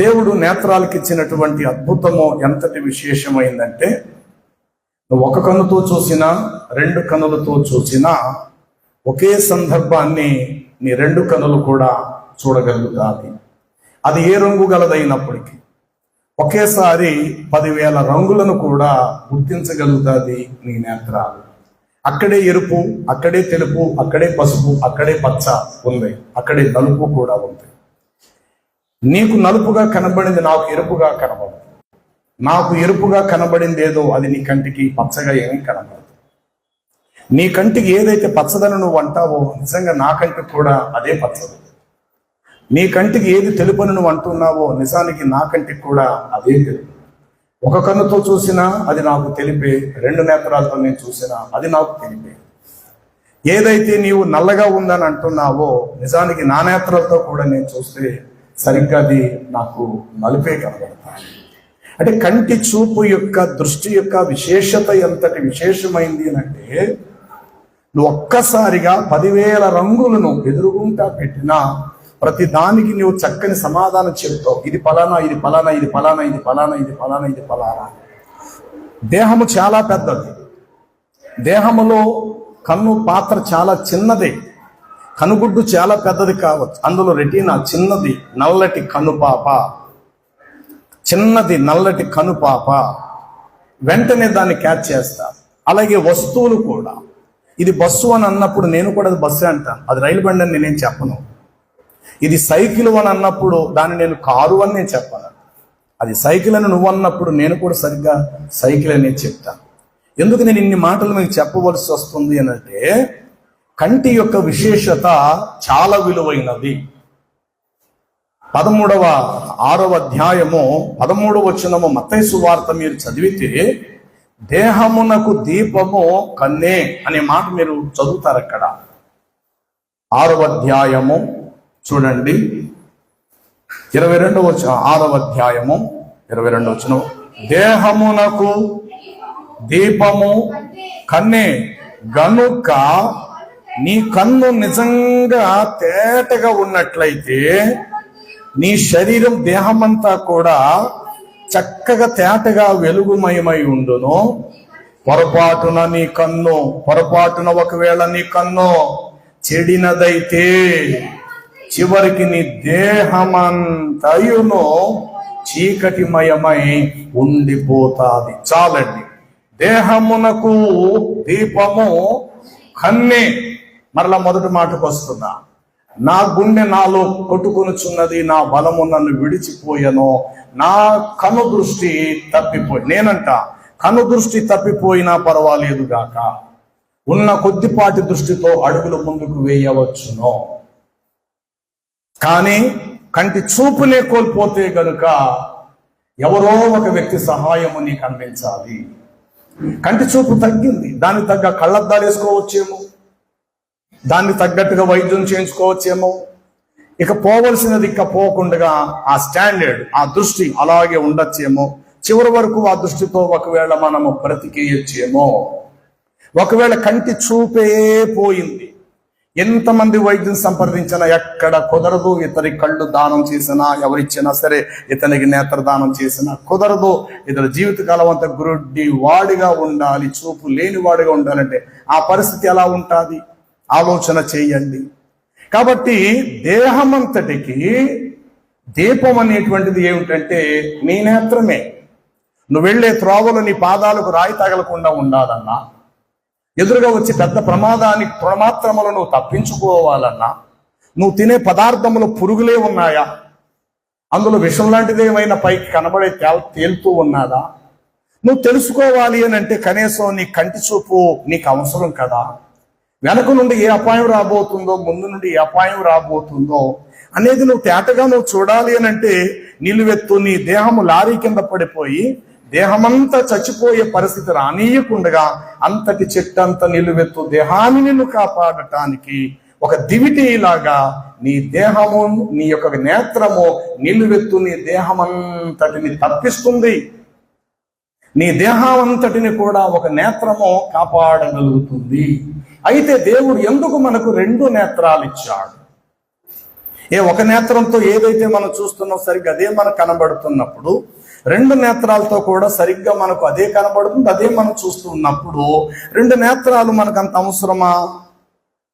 దేవుడు నేత్రాలకు ఇచ్చినటువంటి అద్భుతము ఎంతటి విశేషమైందంటే ఒక కన్నుతో చూసినా రెండు కన్నులతో చూసినా ఒకే సందర్భాన్ని నీ రెండు కన్నులు కూడా చూడగలుగుతాది అది ఏ రంగు గలదైనప్పటికీ ఒకేసారి పదివేల రంగులను కూడా గుర్తించగలుగుతుంది నీ నేత్రాలు. అక్కడే ఎరుపు అక్కడే తెలుపు అక్కడే పసుపు అక్కడే పచ్చ ఉంది. అక్కడే నలుపు కూడా ఉంది. నీకు నలుపుగా కనబడింది నాకు ఎరుపుగా కనబడదు. నాకు ఎరుపుగా కనబడింది ఏదో అది నీ కంటికి పచ్చగా ఏమీ కనబడదు. నీ కంటికి ఏదైతే పచ్చదని నువ్వు అంటావో నిజంగా నా కంటికి కూడా అదే పచ్చదు నీ కంటికి ఏది తెలుపని నువ్వు అంటున్నావో నిజానికి నా కంటికి కూడా అదే తెలుపు. ఒక కన్నుతో చూసినా అది నాకు తెలిపే రెండు నేత్రాలతో నేను చూసినా అది నాకు తెలిపే. ఏదైతే నీవు నల్లగా ఉందని అంటున్నావో నిజానికి నా నేత్రాలతో కూడా నేను చూస్తే సరిగ్గా అది నాకు నలిపే కనబడతాయి. అంటే కంటి చూపు యొక్క దృష్టి యొక్క విశేషత ఎంతటి విశేషమైంది అంటే నువ్వు ఒక్కసారిగా పదివేల రంగులను ఎదురుగుంటా పెట్టినా ప్రతి దానికి నువ్వు చక్కని సమాధానం చెప్తావు ఇది పలానా ఇది పలానా ఇది పలానా ఇది పలానా ఇది పలానా ఇది పలానా. దేహము చాలా పెద్దది. దేహములో కన్ను పాత్ర చాలా చిన్నది. కనుగుడ్డు చాలా పెద్దది కావచ్చు. అందులో రెటీనా చిన్నది నల్లటి కనుపాప. చిన్నది నల్లటి కనుపాప. వెంటనే దాన్ని క్యాచ్ చేస్తారు అలాగే వస్తువులు కూడా. ఇది బస్సు అని అన్నప్పుడు నేను కూడా అది బస్సు అంటాను అది రైలు బండి అని నేనేం చెప్పను. ఇది సైకిల్ అని అన్నప్పుడు దాన్ని నేను కారు అని నేను చెప్పాను. అది సైకిల్ అని నువ్వు అన్నప్పుడు నేను కూడా సరిగ్గా సైకిల్ అనే చెప్తాను ఎందుకు నేను ఇన్ని మాటలు మీకు చెప్పవలసి వస్తుంది అని అంటే కంటి యొక్క విశేషత చాలా విలువైనది. పదమూడవ ఆరవ అధ్యాయము పదమూడవ వచనము మత్తైసు వార్త మీరు చదివితే దేహమునకు దీపము కన్నే అనే మాట మీరు చదువుతారు అక్కడ. ఆరవ అధ్యాయము చూడండి. ఇరవై రెండవ ఆరవ అధ్యాయము ఇరవై రెండు వచ్చిన దేహమునకు దీపము కన్నే గనుక నీ కన్ను నిజంగా తేటగా ఉన్నట్లయితే నీ శరీరం దేహమంతా కూడా చక్కగా తేటగా వెలుగుమయమై ఉండును. పొరపాటున నీ కన్ను పొరపాటున ఒకవేళ నీ కన్ను చెడినదైతే చివరికి నీ దేహమంతయును చీకటిమయమై ఉండిపోతాది. చాలండి. దేహమునకు దీపము కన్నే మరలా మొదటి మాటకు వస్తుందా నా గుండె నాలో కొట్టుకొనుచున్నది నా బలము నన్ను విడిచిపోయాను నా కను దృష్టి తప్పిపోయి నేనంట కను దృష్టి తప్పిపోయినా పర్వాలేదు గాక ఉన్న కొద్దిపాటి దృష్టితో అడుగులు ముందుకు వేయవచ్చును. కానీ కంటి చూపునే కోల్పోతే గనుక ఎవరో ఒక వ్యక్తి సహాయము నీకు అందించాలి. కంటి చూపు తగ్గింది దానికి తగ్గ కళ్ళద్దాలు వేసుకోవచ్చేమో. దాన్ని తగ్గట్టుగా వైద్యం చేయించుకోవచ్చేమో. ఇక పోవలసినది ఇక పోకుండా ఆ స్టాండర్డ్ ఆ దృష్టి అలాగే ఉండొచ్చేమో. చివరి వరకు ఆ దృష్టితో ఒకవేళ మనము బ్రతికేయచ్చేమో. ఒకవేళ కంటి చూపే పోయింది. ఎంతమంది వైద్యం సంప్రదించినా ఎక్కడ కుదరదు. ఇతని కళ్ళు దానం చేసినా ఎవరిచ్చినా సరే ఇతనికి నేత్ర దానం చేసినా కుదరదు. ఇతని జీవితకాలం అంతా గురుడ్డి వాడిగా ఉండాలి చూపు లేని వాడిగా ఉండాలంటే ఆ పరిస్థితి ఎలా ఉంటుంది? ఆలోచన చేయండి. కాబట్టి దేహమంతటికి దీపం అనేటువంటిది ఏమిటంటే నీ నేత్రమే. నువ్వు వెళ్ళే త్రోవలు నీ పాదాలకు రాయి తగలకుండా ఉండాలన్నా ఎదురుగా వచ్చి పెద్ద ప్రమాదానికి ప్రమాత్రములు నువ్వు తప్పించుకోవాలన్నా నువ్వు తినే పదార్థములు పురుగులే ఉన్నాయా? అందులో విషం లాంటిది ఏమైనా పైకి కనబడే తేల్- తేలుతూ ఉన్నదా? నువ్వు తెలుసుకోవాలి అని అంటే కనీసం నీ కంటి చూపు నీకు అవసరం కదా. వెనక నుండి ఏ అపాయం రాబోతుందో ముందు నుండి ఏ అపాయం రాబోతుందో అనేది నువ్వు తేటగా నువ్వు చూడాలి అని అంటే నిలువెత్తు నీ దేహము లారీ కింద పడిపోయి దేహమంతా చచ్చిపోయే పరిస్థితి రానీయకుండగా అంతటి చెట్టంత నిలువెత్తు దేహాన్ని నిన్ను కాపాడటానికి ఒక దివిటీలాగా నీ దేహము నీ యొక్క నేత్రము నిలువెత్తు నీ దేహమంతటిని తప్పిస్తుంది. నీ దేహమంతటిని కూడా ఒక నేత్రము కాపాడగలుగుతుంది. అయితే దేవుడు ఎందుకు మనకు రెండు నేత్రాలు ఇచ్చాడు? ఏ ఒక నేత్రంతో ఏదైతే మనం చూస్తున్నాం సరిగ్గా అదే మనకు కనబడుతున్నప్పుడు రెండు నేత్రాలతో కూడా సరిగ్గా మనకు అదే కనబడుతుంది అదే మనం చూస్తున్నప్పుడు రెండు నేత్రాలు మనకు అంత అవసరమా?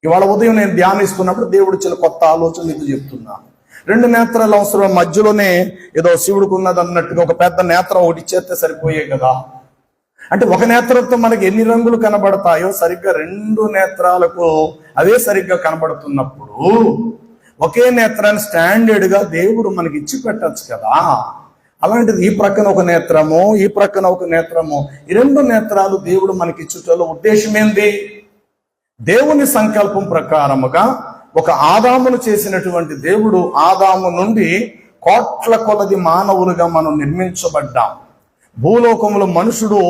ఇవాళ ఉదయం నేను ధ్యానిస్తున్నప్పుడు దేవుడు ఇచ్చిన కొత్త ఆలోచన ఇది చెప్తున్నాను రెండు నేత్రాలు అవసరం మధ్యలోనే ఏదో శివుడికి ఉన్నది అన్నట్టుగా ఒక పెద్ద నేత్రం ఒకటి చేస్తే సరిపోయే కదా. అంటే ఒక నేత్రంతో మనకి ఎన్ని రంగులు కనబడతాయో సరిగ్గా రెండు నేత్రాలకు అవే సరిగ్గా కనబడుతున్నప్పుడు ఒకే నేత్రాన్ని స్టాండర్డ్గా దేవుడు మనకి ఇచ్చి పెట్టచ్చు కదా. అలాంటిది ఈ ప్రక్కన ఒక నేత్రము ఈ ప్రక్కన ఒక నేత్రము ఈ రెండు నేత్రాలు దేవుడు మనకి ఇచ్చుటలో ఉద్దేశం ఏంది? దేవుని సంకల్పం ప్రకారముగా ఒక ఆదామును చేసినటువంటి దేవుడు ఆదాము నుండి కోట్ల కొలది మానవులుగా మనం నిర్మించబడ్డాం. భూలోకములో మనుషుడు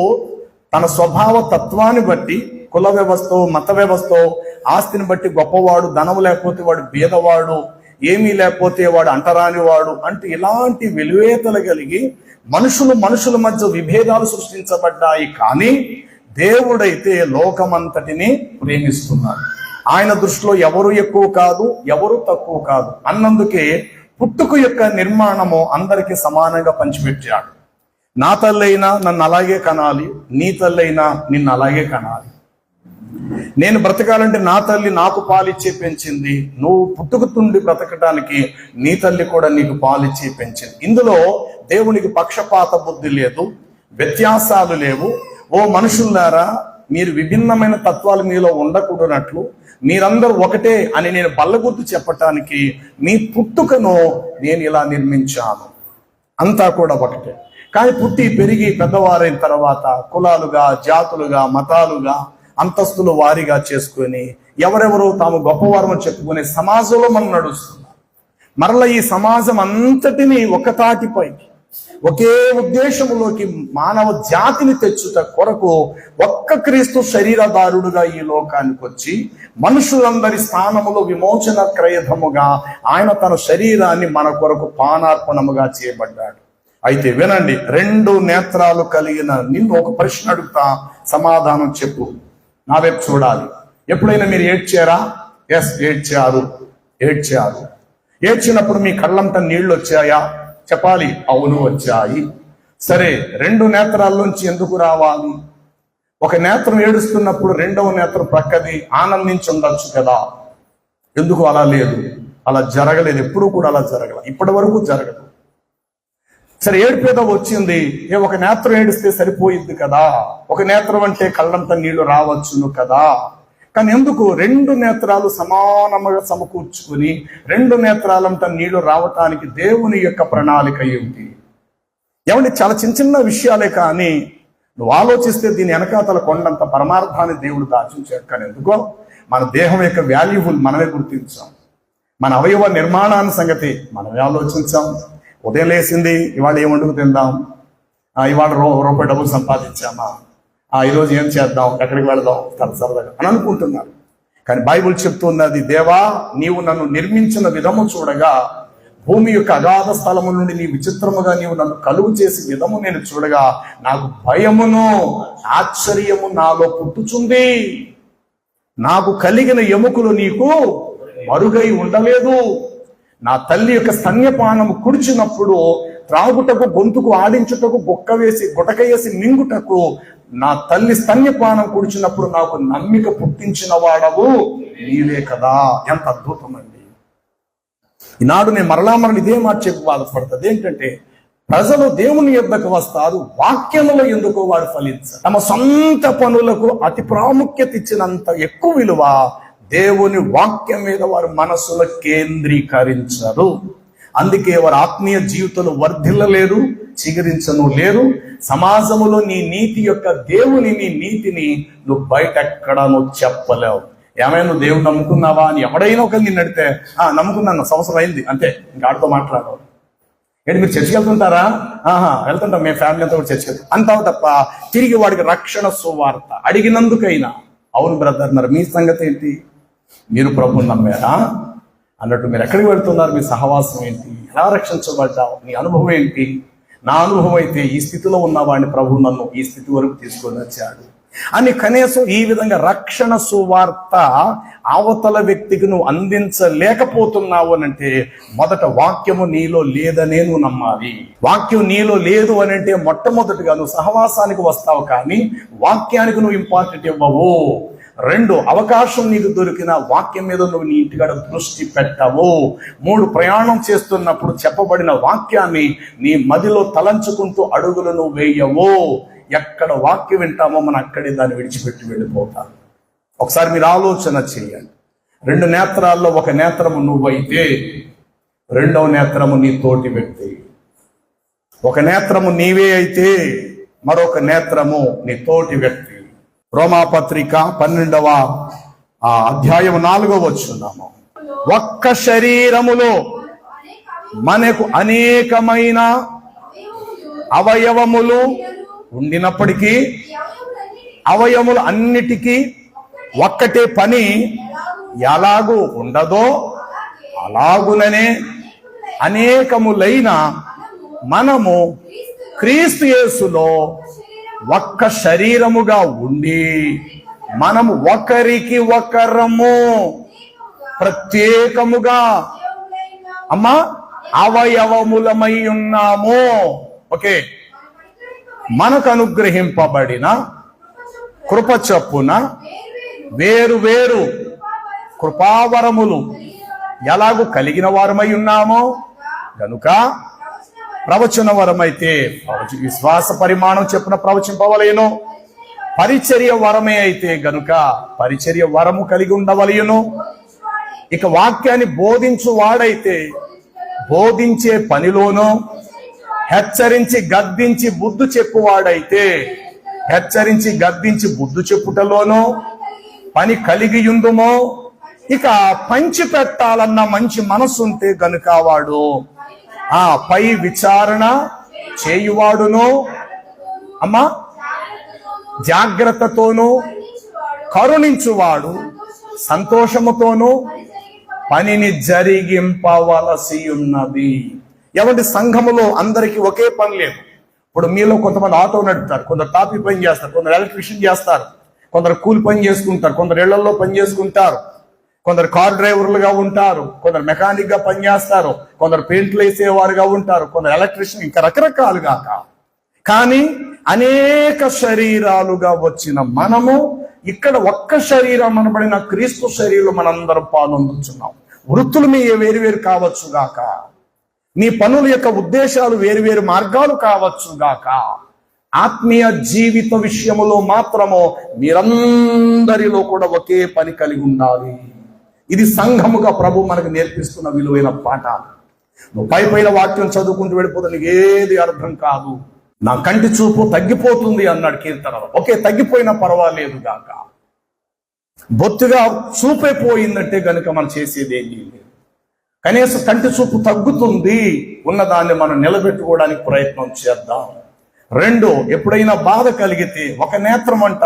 తన స్వభావ తత్వాన్ని బట్టి కుల వ్యవస్థ మత వ్యవస్థ ఆస్తిని బట్టి గొప్పవాడు ధనం లేకపోతే వాడు బీదవాడు ఏమీ లేకపోతే వాడు అంటరాని వాడు అంటే ఇలాంటి విలువేతలు కలిగి మనుషులు మనుషుల మధ్య విభేదాలు సృష్టించబడ్డాయి కానీ దేవుడైతే లోకమంతటిని ప్రేమిస్తున్నాడు. ఆయన దృష్టిలో ఎవరు ఎక్కువ కాదు ఎవరు తక్కువ కాదు. అన్నందుకే పుట్టుక యొక్క నిర్మాణము అందరికీ సమానంగా పంచిపెట్టాడు. నా తల్లైనా నన్ను అలాగే కనాలి నీ తల్లైనా నిన్ను అలాగే కనాలి. నేను బ్రతకాలంటే నా తల్లి నాకు పాలిచ్చే పెంచింది. నువ్వు పుట్టుకుతుండి బ్రతకటానికి నీ తల్లి కూడా నీకు పాలిచ్చి పెంచింది. ఇందులో దేవునికి పక్షపాత బుద్ధి లేదు వ్యత్యాసాలు లేవు. ఓ మనుషులారా మీరు విభిన్నమైన తత్వాలు మీలో ఉండకూడనట్లు మీరందరూ ఒకటే అని నేను బల్లగుర్తు చెప్పటానికి మీ పుట్టుకను నేను ఇలా నిర్మించాను. అంతా కూడా ఒకటే. కానీ పుట్టి పెరిగి పెద్దవారైన తర్వాత కులాలుగా జాతులుగా మతాలుగా అంతస్తులు వారిగా చేసుకొని ఎవరెవరు తాము గొప్పవారమని చెప్పుకునే సమాజంలో మనం నడుస్తున్నాం. మరల ఈ సమాజం అంతటిని ఒకతాటిపై ఒకే ఉద్దేశములోకి మానవ జాతిని తెచ్చుట కొరకు ఒక్క క్రీస్తు శరీరదారుడుగా ఈ లోకానికి వచ్చి మనుషులందరి స్థానములో విమోచన క్రయధముగా ఆయన తన శరీరాన్ని మన కొరకు పానార్పణముగా చేయబడ్డాడు. అయితే వినండి రెండు నేత్రాలు కలిగిన నిన్ను ఒక ప్రశ్న అడుగుతా సమాధానం చెప్పు. నా వైపు చూడాలి. ఎప్పుడైనా మీరు ఏడ్చారా? ఎస్ ఏడ్చారు. ఏడ్చారు. ఏడ్చినప్పుడు మీ కళ్ళంట నీళ్ళు వచ్చాయా? చెప్పాలి అవును వచ్చాయి. సరే రెండు నేత్రాల్లోంచి ఎందుకు రావాలి? ఒక నేత్రం ఏడుస్తున్నప్పుడు రెండవ నేత్రం ప్రక్కది ఆనందించి ఉండొచ్చు కదా. ఎందుకు అలా లేదు? అలా జరగలేదు. ఎప్పుడూ కూడా అలా జరగలేదు ఇప్పటి వరకు జరగదు. సరే ఏడుపేదో వచ్చింది. ఏ ఒక నేత్రం ఏడిస్తే సరిపోయింది కదా. ఒక నేత్రం అంటే కళ్ళంత నీళ్ళు రావచ్చును కదా. కానీ ఎందుకు? రెండు నేత్రాలు సమానముగా సమకూర్చుకుని రెండు నేత్రాలంట నీళ్ళు రావటానికి దేవుని యొక్క ప్రణాళిక ఏమిటి? ఏమంటే చాలా చిన్న చిన్న విషయాలే కానీ నువ్వు ఆలోచిస్తే దీని వెనకాతల కొండంత పరమార్థాన్ని దేవుడు దాచించాడు కానీ ఎందుకో? మన దేహం యొక్క వాల్యూబుల్ మనమే గుర్తించాం. మన అవయవ నిర్మాణాన్ని సంగతి మనమే ఆలోచించాం. ఉదయం లేసింది ఇవాళ ఏం వండుకు తిందాం? ఇవాళ రూ రూపాయి డబ్బులు సంపాదించామా? ఆ ఈరోజు ఏం చేద్దాం? ఎక్కడికి వెళదాం? తన సరదాగా అని అనుకుంటున్నారు. కానీ బైబుల్ చెప్తున్నది దేవా నీవు నన్ను నిర్మించిన విధము చూడగా భూమి యొక్క అగాధ స్థలము నుండి నీ విచిత్రముగా నీవు నన్ను కలుగు చేసి విధము నేను చూడగా నాకు భయమును ఆశ్చర్యము నాలో పుట్టుచుంది. నాకు కలిగిన ఎముకలు నీకు మరుగై ఉండలేదు. నా తల్లి యొక్క స్తన్యపానము కుడిచినప్పుడు త్రాగుటకు గొంతుకు ఆడించుటకు బొక్క వేసి గుటక వేసి మింగుటకు నా తల్లి స్తన్యపానం కుడిచినప్పుడు నాకు నమ్మిక పుట్టించిన వాడవు. నీవే కదా. ఎంత అద్భుతమండి. ఈనాడు నేను మరలా మరణ ఇదే మాట చెప్పి బాధపడుతుంది ఏంటంటే ప్రజలు దేవుని యొద్దకు వస్తారు వాక్యములో ఎందుకో వారు ఫలించారు. తమ సొంత పనులకు అతి ప్రాముఖ్యత ఇచ్చినంత ఎక్కువ విలువ దేవుని వాక్యం మీద వారు మనస్సులో కేంద్రీకరించరు. అందుకే వారు ఆత్మీయ జీవితంలో వర్ధిల్లలేరు చిగురించను లేరు. సమాజములో నీ నీతి యొక్క దేవుని నీ నీతిని నువ్వు బయట ఎక్కడ నువ్వు చెప్పలేవు. ఏమైనా నువ్వు దేవుని నమ్ముకున్నావా అని ఎవడైనా ఒక నిన్ను అడిగితే ఆ నమ్ముకున్నాను సంవత్సరం అయింది. అంతే ఇంకా ఆడితో మాట్లాడవు ఏంటి మీరు చర్చికి వెళ్తుంటారా? ఆహా వెళ్తుంటాం మేము ఫ్యామిలీ అంతా కూడా చర్చికి వెళ్తాం. అంటావు తప్ప తిరిగి వాడికి రక్షణ సువార్త అడిగినందుకైనా అవును బ్రదర్ మరి మీ సంగతి ఏంటి? మీరు ప్రభుని నమ్మారా? అన్నట్టు మీరు ఎక్కడికి వెళ్తున్నారు? మీ సహవాసం ఏంటి? ఎలా రక్షించబడ్డావు? నీ అనుభవం ఏంటి? నా అనుభవం అయితే ఈ స్థితిలో ఉన్నవాడిని ప్రభు నన్ను ఈ స్థితి వరకు తీసుకొని వచ్చాడు. అని కనీసం ఈ విధంగా రక్షణ సువార్త అవతల వ్యక్తికి నువ్వు అందించలేకపోతున్నావు అని అంటే మొదట వాక్యము నీలో లేదనే నువ్వు నమ్మాలి. వాక్యం నీలో లేదు అని అంటే మొట్టమొదటిగా నువ్వు సహవాసానికి వస్తావు కానీ వాక్యానికి నువ్వు ఇంపార్టెంట్ ఇవ్వవు. రెండు అవకాశం నీకు దొరికిన వాక్యం మీద నువ్వు నీ ఇంటికాడ దృష్టి పెట్టవు. మూడు ప్రయాణం చేస్తున్నప్పుడు చెప్పబడిన వాక్యాన్ని నీ మదిలో తలంచుకుంటూ అడుగులు నువ్వు వేయవు. ఎక్కడ వాక్యం వింటామో మనం అక్కడే దాన్ని విడిచిపెట్టి వెళ్ళిపోతాం. ఒకసారి మీరు ఆలోచన చేయండి. రెండు నేత్రాల్లో ఒక నేత్రము నువ్వైతే రెండవ నేత్రము నీ తోటి వ్యక్తి. ఒక నేత్రము నీవే అయితే మరొక నేత్రము నీ తోటి వ్యక్తి. రోమాపత్రిక పన్నెండవ ఆ అధ్యాయం నాలుగో వచ్చున్నాము ఒక్క శరీరములో మనకు అనేకమైన అవయవములు ఉండినప్పటికీ అవయములు అన్నిటికీ ఒక్కటే పని ఎలాగూ ఉండదో అలాగుననే అనేకములైన మనము క్రీస్తు యేసులో ఒక్క శరీరముగా ఉండి మనము ఒకరికి ఒకరము ప్రత్యేకముగా అమ్మా అవయవములమై ఉన్నాము. ఓకే. మనకు అనుగ్రహింపబడిన కృప చొప్పున వేరు వేరు కృపావరములు ఎలాగూ కలిగిన వారమై ఉన్నామో గనుక ప్రవచన వరమైతే ప్రవచ విశ్వాస పరిమాణం చెప్పిన ప్రవచింపవలయను. పరిచర్య వరమే అయితే గనుక పరిచర్య వరము కలిగి ఉండవలయును. ఇక వాక్యాన్ని బోధించు వాడైతే బోధించే పనిలోనూ హెచ్చరించి గద్దించి బుద్ధు చెప్పువాడైతే హెచ్చరించి గద్దించి బుద్ధు చెప్పుటలోనూ పని కలిగి ఉందుమో ఇక పంచి పెట్టాలన్న మంచి మనసు ఉంటే గనుక వాడు ఆ పై విచారణ చేయువాడును. అమ్మా జాగ్రత్తతోనూ కరుణించువాడు సంతోషముతోనూ పనిని జరిగింపవలసి ఉన్నది ఎవరి సంఘములో అందరికీ ఒకే పని లేదు. ఇప్పుడు మీలో కొంతమంది ఆటో నడుపుతారు కొందరు టాపీ పని చేస్తారు కొందరు ఎలక్ట్రిషియన్ చేస్తారు కొందరు కూలి పని చేసుకుంటారు కొందరు ఇళ్ళలో పని చేసుకుంటారు. కొందరు కార్ డ్రైవర్లుగా ఉంటారు కొందరు మెకానిక్గా పనిచేస్తారు కొందరు పెయింట్లు వేసేవారుగా ఉంటారు కొందరు ఎలక్ట్రీషియన్ ఇంకా రకరకాలుగా కానీ అనేక శరీరాలుగా వచ్చిన మనము ఇక్కడ ఒక్క శరీరం అనబడిన క్రీస్తు శరీరం మనందరం పాల్గొందుతున్నాం వృత్తులు మీ వేరు వేరు కావచ్చు గాక. మీ పనుల యొక్క ఉద్దేశాలు వేరు వేరు మార్గాలు కావచ్చు గాక. ఆత్మీయ జీవిత విషయములో మాత్రము మీరందరిలో కూడా ఒకే పని కలిగి ఉండాలి. ఇది సంఘముగా ప్రభు మనకు నేర్పిస్తున్న విలువైన పాఠాలు. నువ్వు పై పైన వాక్యం చదువుకుంటూ వెళ్ళిపోతే నీకు ఏది అర్థం కాదు. నా కంటి చూపు తగ్గిపోతుంది అన్నాడు కీర్తన ఓకే తగ్గిపోయినా పర్వాలేదు గాక. బొత్తుగా చూపే పోయిందంటే గనుక మనం చేసేది ఏమీ లేదు. కనీసం కంటి చూపు తగ్గుతుంది ఉన్నదాన్ని మనం నిలబెట్టుకోవడానికి ప్రయత్నం చేద్దాం. రెండు ఎప్పుడైనా బాధ కలిగితే ఒక నేత్రం అంట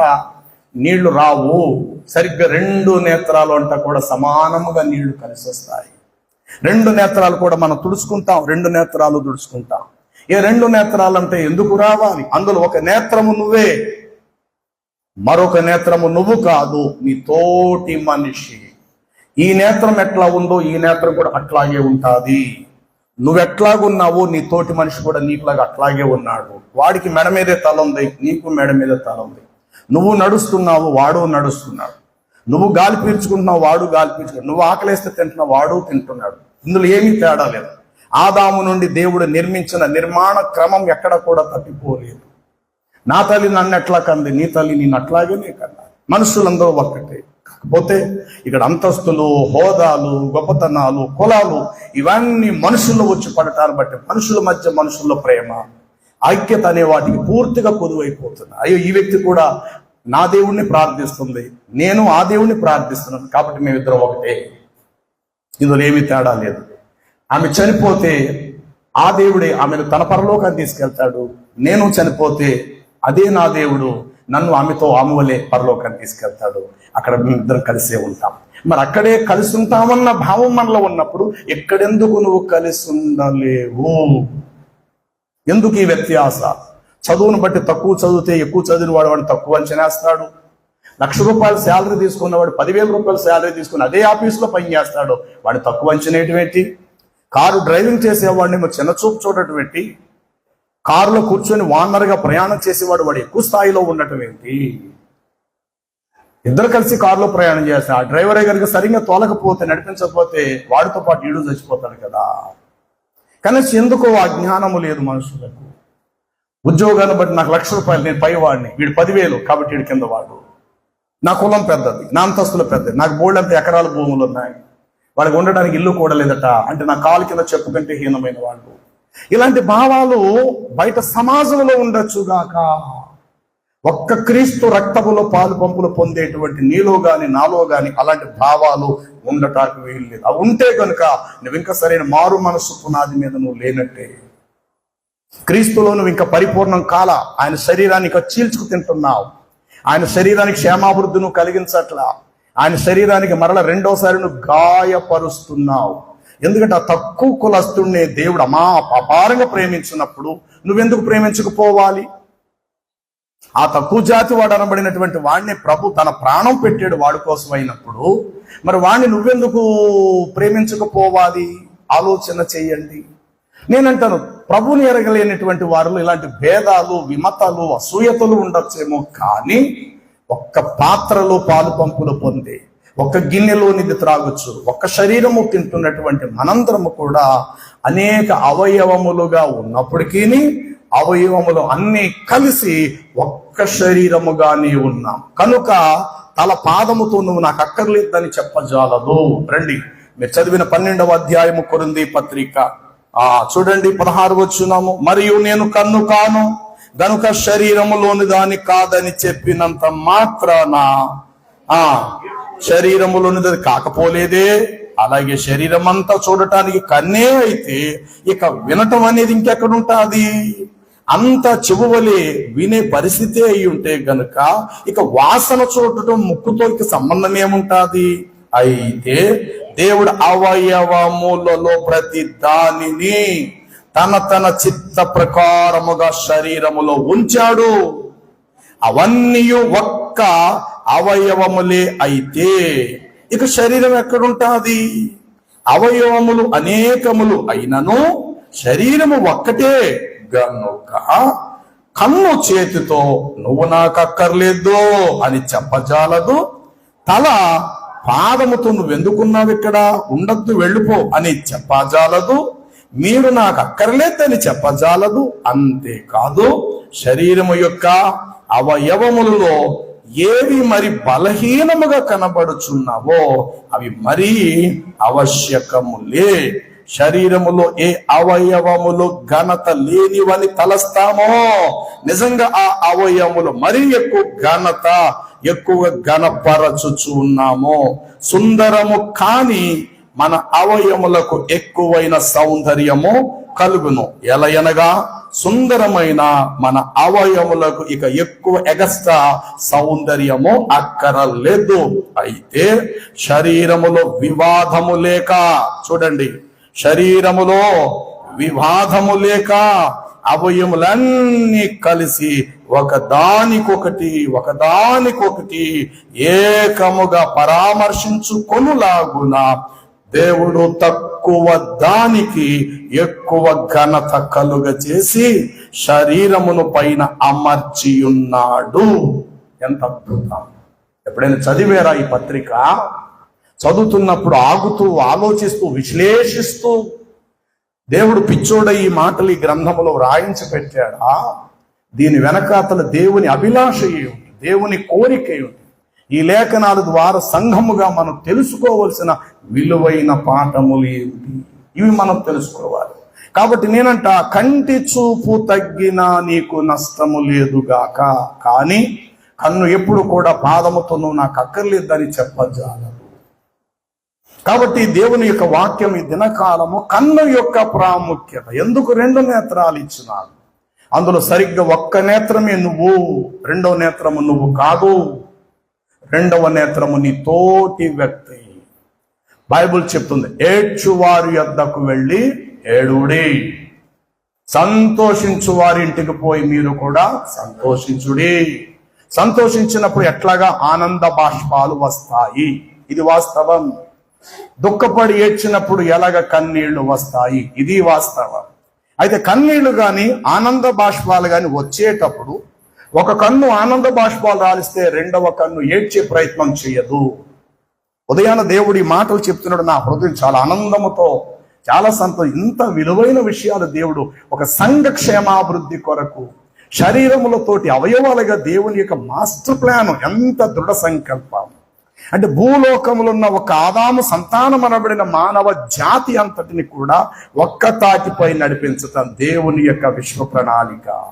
నీళ్ళు రావు. సరిగ్గా రెండు నేత్రాలు అంట కూడా సమానముగా నీళ్ళు కలిసి వస్తాయి. రెండు నేత్రాలు కూడా మనం తుడుచుకుంటాం రెండు నేత్రాలు తుడుచుకుంటాం. ఈ రెండు నేత్రాలు అంటే ఎందుకు రావాలి? అందులో ఒక నేత్రము నువ్వే మరొక నేత్రము నువ్వు కాదు నీ తోటి మనిషి. ఈ నేత్రం ఎట్లా ఉందో ఈ నేత్రం కూడా అట్లాగే ఉంటుంది. నువ్వెట్లాగున్నావో నీ తోటి మనిషి కూడా నీకులాగా అట్లాగే ఉన్నాడు. వాడికి మెడ మీదే తల ఉంది నీకు మెడ మీద తల ఉంది. నువ్వు నడుస్తున్నావు వాడు నడుస్తున్నాడు. నువ్వు గాలి పీల్చుకుంటున్నావు వాడు గాలి పీల్చుకుంటున్నాడు. నువ్వు ఆకలేస్తే తింటున్నావు వాడు తింటున్నాడు. ఇందులో ఏమీ తేడా లేదు. ఆదాము నుండి దేవుడు నిర్మించిన నిర్మాణ క్రమం ఎక్కడ కూడా తప్పిపోలేదు. నా తల్లి నన్ను ఎట్లా కంది? నీ తల్లి నేను అట్లాగే నీ కన్నా మనుషులందరూ ఒక్కటే. కాకపోతే ఇక్కడ అంతస్తులు హోదాలు గొప్పతనాలు కులాలు ఇవన్నీ మనుషుల్లో వచ్చి పడటాన్ని బట్టి మనుషుల మధ్య మనుషుల్లో ప్రేమ. ఐక్యత అనే వాటికి పూర్తిగా కొదువైపోతుంది అయ్యో ఈ వ్యక్తి కూడా నా దేవుణ్ణి ప్రార్థిస్తుంది నేను ఆ దేవుణ్ణి ప్రార్థిస్తున్నాను కాబట్టి మేమిద్దరం ఒకటే. ఇందులో ఏమీ తేడా లేదు. ఆమె చనిపోతే ఆ దేవుడే ఆమెను తన పరలోకాన్ని తీసుకెళ్తాడు. నేను చనిపోతే అదే నా దేవుడు నన్ను ఆమెతో ఆమె వలె పరలోకాన్ని తీసుకెళ్తాడు. అక్కడ మేమిద్దరం కలిసే ఉంటాం. మరి అక్కడే కలిసి ఉంటామన్న భావం మనలో ఉన్నప్పుడు ఎక్కడెందుకు నువ్వు కలిసి ఉండలేవు? ఎందుకు ఈ వ్యత్యాస చదువును బట్టి తక్కువ చదివితే ఎక్కువ చదివిన వాడు వాడిని తక్కువ అంచనేస్తాడు. లక్ష రూపాయల శాలరీ తీసుకున్నవాడు పదివేల రూపాయల శాలరీ తీసుకుని అదే ఆఫీస్లో పనిచేస్తాడు వాడు తక్కువ అంచనేయటం ఏంటి? కారు డ్రైవింగ్ చేసేవాడిని ఏమో చిన్న చూపు చూడటం ఏంటి? కారులో కూర్చొని వానర్గా ప్రయాణం చేసేవాడు వాడు ఎక్కువ స్థాయిలో ఉండటం ఏంటి? ఇద్దరు కలిసి కారులో ప్రయాణం చేస్తారు. ఆ డ్రైవరే కనుక సరిగ్గా తోలకపోతే నడిపించకపోతే వాడితో పాటు ఈడు చచ్చిపోతాడు కదా. కనీసం ఎందుకో ఆ జ్ఞానము లేదు మనుషులకు. ఉద్యోగాన్ని బట్టి నాకు లక్ష రూపాయలు నేను పైవాడిని. వీడు పదివేలు కాబట్టి వీడి కింద వాడు. నా కులం పెద్దది నా అంతస్తులు పెద్దది నాకు బోల్డ్ అంత ఎకరాల భూములు ఉన్నాయి. వాడికి ఉండడానికి ఇల్లు కూడా లేదట. అంటే నా కాలు కింద చెప్పు కంటే హీనమైన వాళ్ళు. ఇలాంటి భావాలు బయట సమాజంలో ఉండొచ్చుగాక. ఒక్క క్రీస్తు రక్తములో పాలు పంపులు పొందేటువంటి నీలో గాని నాలో గాని అలాంటి భావాలు ఉండటానికి వీలు లేదు. అవి ఉంటే కనుక నువ్వు ఇంకా సరైన మారు మనస్సు పునాది మీద నువ్వు లేనట్టే. క్రీస్తులో నువ్వు ఇంకా పరిపూర్ణం కాల. ఆయన శరీరాన్ని ఇంకా చీల్చుకు తింటున్నావు. ఆయన శరీరానికి క్షేమాభివృద్ధి నువ్వు కలిగించట్లా. ఆయన శరీరానికి మరల రెండోసారి నువ్వు గాయపరుస్తున్నావు. ఎందుకంటే ఆ తక్కువ కులస్తుండే దేవుడు అమా అపారంగా ప్రేమించినప్పుడు నువ్వెందుకు ప్రేమించకపోవాలి? ఆ తక్కువ జాతి వాడు అనబడినటువంటి వాడిని ప్రభు తన ప్రాణం పెట్టాడు వాడి కోసం అయినప్పుడు మరి వాడిని నువ్వెందుకు ప్రేమించకపోవాలి? ఆలోచన చేయండి. నేనంటాను ప్రభుని ఎరగలేనటువంటి వారిలో ఇలాంటి భేదాలు విమతలు అసూయతలు ఉండొచ్చేమో కానీ ఒక్క పాత్రలో పాలు పంపులు పొంది ఒక్క గిన్నెలోనిది త్రాగొచ్చు ఒక్క శరీరము తింటున్నటువంటి మనందరము కూడా అనేక అవయవములుగా ఉన్నప్పటికీ అవయవములు అన్ని కలిసి ఒక్క శరీరముగానే ఉన్నాం కనుక తల పాదముతో నువ్వు నాకు అక్కర్లేదని చెప్పజాలదు. రండి. మీరు చదివిన పన్నెండవ అధ్యాయము కొరింది పత్రిక. ఆ చూడండి పదహారు వచ్చున్నాము మరియు నేను కన్ను కాను గనుక శరీరములోని దాని కాదని చెప్పినంత మాత్రాన ఆ శరీరములోనిది కాకపోలేదే. అలాగే శరీరం అంతా చూడటానికి కన్నే అయితే ఇక వినటం అనేది ఇంకెక్కడుంటాది? అంత చెవువలే వినే పరిస్థితి అయి ఉంటే గనుక ఇక వాసన చూడటం ముక్కుతో ఇక సంబంధం ఏముంటాది? అయితే దేవుడు అవయవములలో ప్రతి దానిని తన తన చిత్త ప్రకారముగా శరీరములో ఉంచాడు. అవన్నీ ఒక్క అవయవములే అయితే ఇక శరీరం ఎక్కడుంటాది? అవయవములు అనేకములు అయినను శరీరము ఒక్కటే. గనుక కన్ను చేతితో నువ్వు నాకు అక్కర్లేదు అని చెప్పజాలదు. తల పాదముతో నువ్వెందుకున్నావు ఇక్కడ ఉండద్దు వెళ్ళిపో అని చెప్పజాలదు. మీరు నాకు అక్కర్లేదని చెప్పజాలదు అంతేకాదు. శరీరము యొక్క అవయవములలో ఏవి మరి బలహీనముగా కనబడుచున్నావో అవి మరీ ఆవశ్యకములే. శరీరములో ఏ అవయవములు ఘనత లేనివని తలస్తామో నిజంగా ఆ అవయవములు మరీ ఎక్కువ ఘనత ఎక్కువ ఘనపరచుచు ఉన్నాము. సుందరము కాని మన అవయములకు ఎక్కువైన సౌందర్యము కలుగును. ఎలయనగా సుందరమైన మన అవయములకు ఇక ఎక్కువ ఎగస్ట్రా సౌందర్యము అక్కరలేదు. అయితే శరీరములో వివాదము లేక చూడండి శరీరములో వివాదము లేక అవయములన్నీ కలిసి ఒకదానికొకటి ఒకదానికొకటి ఏకముగా పరామర్శించుకొనులాగున దేవుడు తక్కువ దానికి ఎక్కువ ఘనత కలుగ చేసి శరీరమును పైన అమర్చి ఉన్నాడు ఎంత అద్భుతం. ఎప్పుడైనా చదివేరా ఈ పత్రిక? చదువుతున్నప్పుడు ఆగుతూ ఆలోచిస్తూ విశ్లేషిస్తూ దేవుడు పిచ్చోడ ఈ మాటలు ఈ గ్రంథములో వ్రాయించి పెట్టాడా? దీని వెనకాతల దేవుని అభిలాష ఏమిటి దేవుని కోరిక ఏమిటి ఈ లేఖనాల ద్వారా సంఘముగా మనం తెలుసుకోవలసిన విలువైన పాఠములు ఏమిటి? ఇవి మనం తెలుసుకోవాలి. కాబట్టి నేనంట కంటి చూపు తగ్గినా నీకు నష్టము లేదుగాక కానీ కన్ను ఎప్పుడు కూడా పాదముతో నువ్వు నాకు అక్కర్లేదని చెప్పజాలదు కాబట్టి దేవుని యొక్క వాక్యం ఈ దినకాలము కన్ను యొక్క ప్రాముఖ్యత. ఎందుకు రెండు నేత్రాలు ఇచ్చినాడు? అందులో సరిగ్గా ఒక్క నేత్రమే నువ్వు రెండవ నేత్రము నువ్వు కాదు. రెండవ నేత్రము నీ తోటి వ్యక్తి. బైబుల్ చెప్తుంది ఏడ్చువారి యొద్దకు వెళ్ళి ఏడుడి. సంతోషించు వారి ఇంటికి పోయి మీరు కూడా సంతోషించుడి. సంతోషించినప్పుడు ఎట్లాగా ఆనంద బాష్పాలు వస్తాయి? ఇది వాస్తవం. దుఃఖపడి ఏడ్చినప్పుడు ఎలాగ కన్నీళ్ళు వస్తాయి? ఇది వాస్తవం. అయితే కన్నీళ్ళు గాని ఆనంద బాష్పాలు గాని వచ్చేటప్పుడు ఒక కన్ను ఆనంద బాష్పాలు రాలిస్తే రెండవ కన్ను ఏడ్చే ప్రయత్నం చేయదు. ఉదయాన దేవుడి మాటలు చెప్తున్నాడు నా హృదయం చాలా ఆనందముతో చాలా సంతోషం. ఇంత విలువైన విషయాలు దేవుడు ఒక సంఘ క్షేమాభివృద్ధి కొరకు శరీరములతోటి అవయవాలుగా దేవుని యొక్క మాస్టర్ ప్లాన్ ఎంత దృఢ సంకల్పం. అంటే భూలోకములో ఉన్న ఒక ఆదాము సంతానం అనబడిన మానవ జాతి అంతటిని కూడా ఒక్క తాటిపై నడిపించటం దేవుని యొక్క విశ్వ ప్రణాళిక.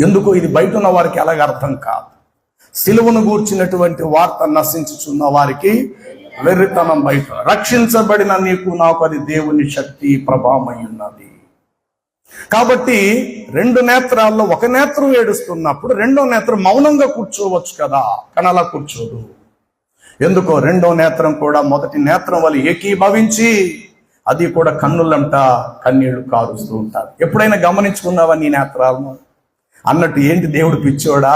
ఎందుకు? ఇది బయట ఉన్న వారికి ఎలాగ అర్థం కాదు. సిలువను గూర్చినటువంటి వార్త నశించుచున్న వారికి వెర్రితనం బయట. రక్షించబడిన నీకు నాకు అది దేవుని శక్తి ప్రభావమై ఉన్నది. కాబట్టి రెండు నేత్రాల్లో ఒక నేత్రం ఏడుస్తున్నప్పుడు రెండో నేత్రం మౌనంగా కూర్చోవచ్చు కదా కానీ అలా కూర్చోదు. ఎందుకో రెండో నేత్రం కూడా మొదటి నేత్రం వల్ల ఏకీభవించి అది కూడా కన్నులంట కన్నీళ్ళు కారుస్తూ ఉంటారు. ఎప్పుడైనా గమనించుకున్నావా నీ నేత్రాలను? అన్నట్టు ఏంటి దేవుడు పిచ్చోడా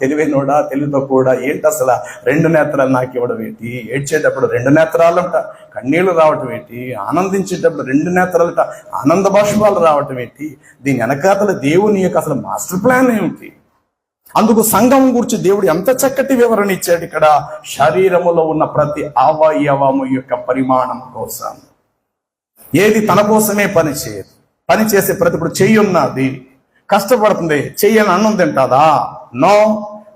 తెలివైనోడా తెలివితో కూడా ఏంటి అసలు రెండు నేత్రాలు నాకు ఇవ్వడం ఏంటి? ఏడ్చేటప్పుడు రెండు నేత్రాలంట కన్నీళ్ళు రావటం ఏంటి? ఆనందించేటప్పుడు రెండు నేత్రాలట ఆనంద బాష్పాలు రావటం ఏంటి? దీని వెనకాతల దేవుని యొక్క అసలు మాస్టర్ ప్లాన్ ఏమిటి? అందుకు సంఘం గురించి దేవుడు ఎంత చక్కటి వివరణ ఇచ్చాడు ఇక్కడ? శరీరములో ఉన్న ప్రతి అవయవము యొక్క పరిమాణం కోసం. ఏది తన కోసమే పనిచేయదు. పనిచేసే పని చేసే ప్రతి ఇప్పుడు చెయ్యి కష్టపడుతుంది చెయ్యని అన్నం తింటాదా? నో.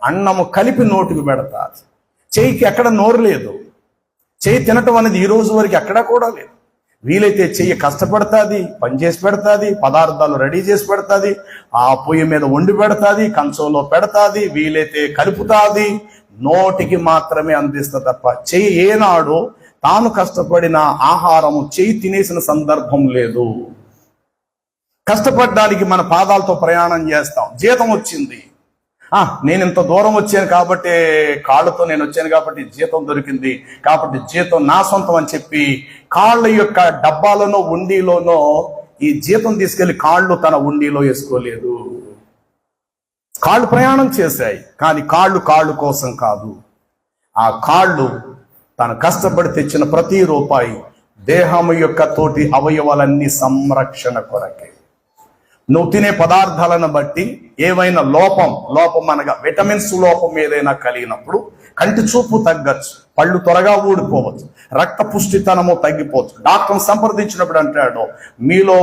అన్నము కలిపి నోటికి పెడతాది చెయ్యికి ఎక్కడ నోరు లేదు. చెయ్యి తినటం అనేది ఈ రోజు వరకు ఎక్కడా కూడా లేదు. వీలైతే చెయ్యి కష్టపడుతుంది పని చేసి పెడతాది పదార్థాలు రెడీ చేసి పెడతాది ఆ పొయ్యి మీద వండి పెడతాది కంచంలో పెడతాది వీలైతే కలుపుతాది నోటికి మాత్రమే అందిస్తుంది తప్ప చెయ్యి ఏనాడు తాను కష్టపడిన ఆహారము చెయ్యి తినేసిన సందర్భం లేదు. కష్టపడడానికి మన పాదాలతో ప్రయాణం చేస్తాం. జీతం వచ్చింది. ఆ నేను ఇంత దూరం వచ్చాను కాబట్టి కాళ్ళతో నేను వచ్చాను కాబట్టి జీతం దొరికింది. కాబట్టి జీతం నా సొంతం అని చెప్పి కాళ్ళ యొక్క డబ్బాలోనో ఉండిలోనో ఈ జీతం తీసుకెళ్ళి కాళ్ళు తన ఉండిలో వేసుకోలేదు. కాళ్ళు ప్రయాణం చేశాయి. కానీ కాళ్ళు కాళ్ళు కోసం కాదు. ఆ కాళ్ళు తను కష్టపడి తెచ్చిన ప్రతి రూపాయి దేహము యొక్క తోటి అవయవాలన్నీ సంరక్షణ కొరకే. నువ్వు తినే పదార్థాలను బట్టి ఏవైనా లోపం లోపం అనగా విటమిన్స్ లోపం ఏదైనా కలిగినప్పుడు కంటి చూపు తగ్గచ్చు పళ్ళు త్వరగా ఊడిపోవచ్చు రక్త పుష్టితనము తగ్గిపోవచ్చు. డాక్టర్ సంప్రదించినప్పుడు అంటాడు మీలో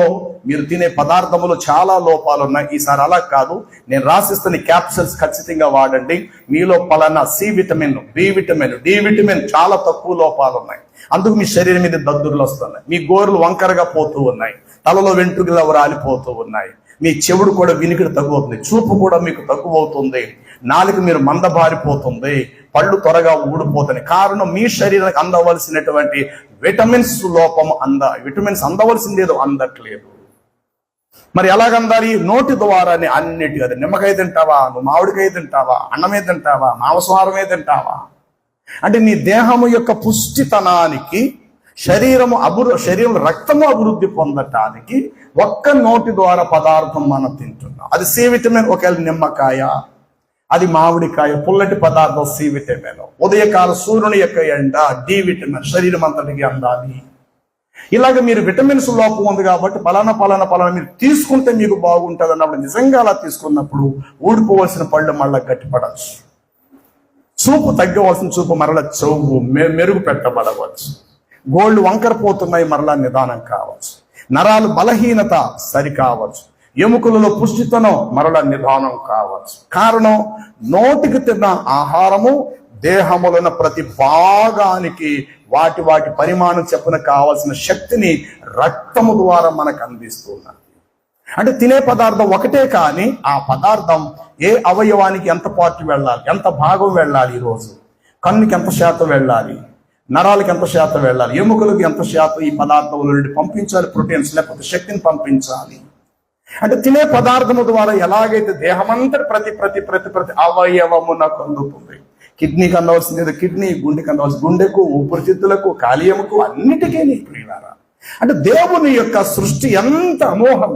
మీరు తినే పదార్థములు చాలా లోపాలు ఉన్నాయి. ఈసారి అలా కాదు. నేను రాసిస్తున్న క్యాప్సూల్స్ ఖచ్చితంగా వాడండి. మీలో పలానా C vitamin B vitamin D vitamin చాలా తక్కువ లోపాలు ఉన్నాయి. అందుకు మీ శరీరం మీద దద్దుర్లు వస్తున్నాయి. మీ గోర్లు వంకరగా పోతూ ఉన్నాయి. తలలో వెంట్రుకలు రాలిపోతూ ఉన్నాయి? మీ చెవుడు కూడా వినికిడి తగ్గుతుంది చూపు కూడా మీకు తక్కువ అవుతుంది నాలుక మీరు మందబారిపోతుంది పళ్ళు త్వరగా ఊడిపోతుంది. కారణం మీ శరీరానికి అందవలసినటువంటి విటమిన్స్ లోపం అంద విటమిన్స్ అందవలసింది ఏదో అందట్లేదు. మరి ఎలాగందాలి? నోటి ద్వారానే అన్నిటి అది నిమ్మకాయ తింటావా నువ్వు మామిడికాయ తింటావా అన్నమే తింటావా మాంసాహారమే తింటావా? అంటే నీ దేహము యొక్క పుష్టితనానికి శరీరము అభివృ శరీరం రక్తము అభివృద్ధి పొందటానికి ఒక్క నోటి ద్వారా పదార్థం మనం తింటున్నాం. అది సి విటమిన్ ఒకవేళ నిమ్మకాయ అది మామిడికాయ పుల్లటి పదార్థం సి విటమిన్. ఉదయకాల సూర్యుని యొక్క ఎండ డి విటమిన్ శరీరం అంతటికి అందాలి. ఇలాగ మీరు విటమిన్స్ లోపం ఉంది కాబట్టి పలానా పలానా పలానా మీరు తీసుకుంటే మీకు బాగుంటుంది అన్నప్పుడు నిజంగా అలా తీసుకున్నప్పుడు ఊడిపోవలసిన పళ్ళు మళ్ళా గట్టిపడవచ్చు. చూపు తగ్గవలసిన చూపు మరల చెవు మె- మెరుగు పెట్టబడవచ్చు. గోళ్ళు వంకరపోతున్నాయి మరలా నిదానం కావచ్చు. నరాలు బలహీనత సరి కావచ్చు ఎముకలలో పుష్టితనం మరల నిదానం కావచ్చు. కారణం నోటికి తిన్న ఆహారము దేహములైన ప్రతి భాగానికి వాటి వాటి పరిమాణం చెప్పిన కావాల్సిన శక్తిని రక్తము ద్వారా మనకు అందిస్తున్నది. అంటే తినే పదార్థం ఒకటే కానీ ఆ పదార్థం ఏ అవయవానికి ఎంత పార్టీ వెళ్ళాలి ఎంత భాగం వెళ్ళాలి ఈరోజు? కన్నుకి ఎంత శాతం వెళ్ళాలి? నరాలకు ఎంత శాతం వెళ్ళాలి? ఎముకలకు ఎంత శాతం ఈ పదార్థం నుండి పంపించాలి? ప్రోటీన్స్ లేకపోతే శక్తిని పంపించాలి. అంటే తినే పదార్థము ద్వారా ఎలాగైతే దేహమంతటి ప్రతి ప్రతి ప్రతి ప్రతి అవయవమునకు అందుతుంది కిడ్నీకి అందవలసింది కిడ్నీ గుండెకి అందవలసింది గుండెకు ఊపిరితిత్తులకు కాలియముకు అన్నిటికీ నీ ప్రియులారా అంటే దేవుని యొక్క సృష్టి ఎంత అమోహం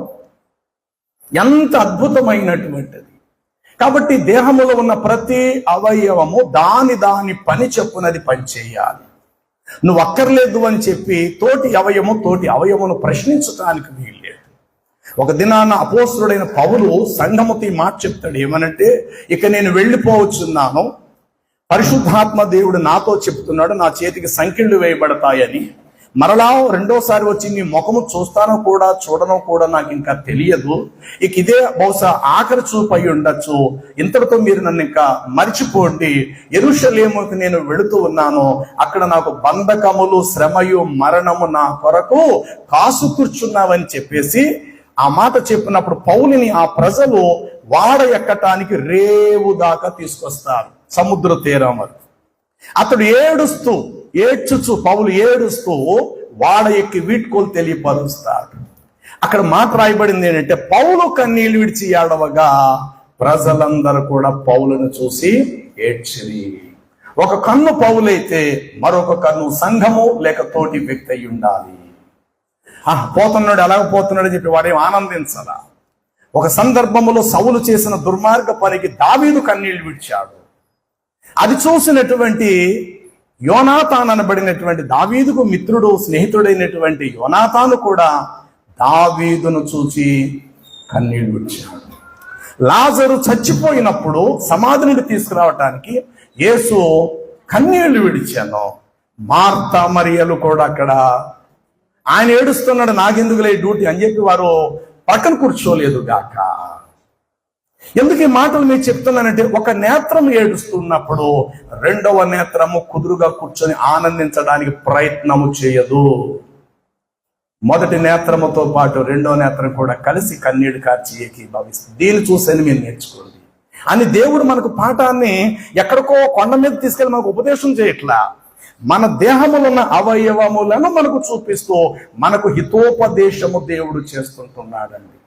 ఎంత అద్భుతమైనటువంటిది. కాబట్టి దేహములో ఉన్న ప్రతి అవయవము దాని దాని పని చెప్పునది పనిచేయాలి. నువ్వు అక్కర్లేదు అని చెప్పి తోటి అవయము తోటి అవయమును ప్రశ్నించడానికి వీల్లేదు. ఒక దినాన అపోస్తుడైన పౌలు సంఘముతో మాట చెప్తాడు. ఏమనంటే ఇక నేను వెళ్ళిపోవచ్చున్నాను పరిశుద్ధాత్మ దేవుడు నాతో చెప్తున్నాడు నా చేతికి సంఖ్యలు వేయబడతాయని. మరలా రెండోసారి వచ్చి నీ ముఖము చూస్తానో కూడా చూడనో కూడా నాకు ఇంకా తెలియదు. ఇక ఇదే బహుశా ఆఖరి చూపు అయి ఉండొచ్చు. ఇంతటితో మీరు నన్ను ఇంకా మర్చిపోండి. ఎరుషలేముకి నేను వెళుతూ ఉన్నాను. అక్కడ నాకు బంధకములు శ్రమయు మరణము నా కొరకు కాసు కూర్చున్నావని చెప్పేసి ఆ మాట చెప్పినప్పుడు పౌలిని ఆ ప్రజలు వాడ ఎక్కటానికి రేవు దాకా తీసుకొస్తారు. సముద్ర తీరం వరకు. అతడు ఏడుస్తూ ఏడ్చుచు పౌలు ఏడుస్తూ వాడ ఎక్కి వీడ్కోలు తెలియపరుస్తాడు. అక్కడ మాట రాయబడింది ఏంటంటే పౌలు కన్నీళ్ళు విడిచి ఏడవగా ప్రజలందరూ కూడా పౌలను చూసి ఏడ్చిరి. ఒక కన్ను పౌలైతే మరొక కన్ను సంఘము లేక తోటి వ్యక్తి అయి ఉండాలి. పోతున్నాడు ఎలాగ పోతున్నాడు అని చెప్పి వాడేం ఆనందించాలా. ఒక సందర్భములో సవులు చేసిన దుర్మార్గ పనికి దావీదు కన్నీళ్ళు విడిచాడు. అది చూసినటువంటి యోనాథాన్ అనబడినటువంటి దావీదుకు మిత్రుడు స్నేహితుడైనటువంటి యోనాతాను కూడా దావీదును చూచి కన్నీళ్ళు విడిచాడు. లాజరు చచ్చిపోయినప్పుడు సమాధి నుండి తీసుకురావటానికి యేసు కన్నీళ్ళు విడిచాను. మార్తా మరియలు కూడా అక్కడ ఆయన ఏడుస్తున్నాడు నాకెందుకులే డ్యూటీ? అని చెప్పి వారు పక్కన కూర్చోలేదు గాక. ఎందుకు ఈ మాటలు మీరు చెప్తున్నానంటే ఒక నేత్రం ఏడుస్తున్నప్పుడు రెండవ నేత్రము కుదురుగా కూర్చొని ఆనందించడానికి ప్రయత్నము చేయదు. మొదటి నేత్రముతో పాటు రెండో నేత్రం కూడా కలిసి కన్నీడు కార్చి ఏకీభవిస్తుంది. దీన్ని చూసేది మీరు నేర్చుకోండి. అని దేవుడు మనకు పాఠాన్ని ఎక్కడికో కొండ మీద తీసుకెళ్ళి మనకు ఉపదేశం చేయట్లా. మన దేహములో ఉన్న అవయవములను మనకు చూపిస్తూ మనకు హితోపదేశము దేవుడు చేస్తుంటున్నాడండి.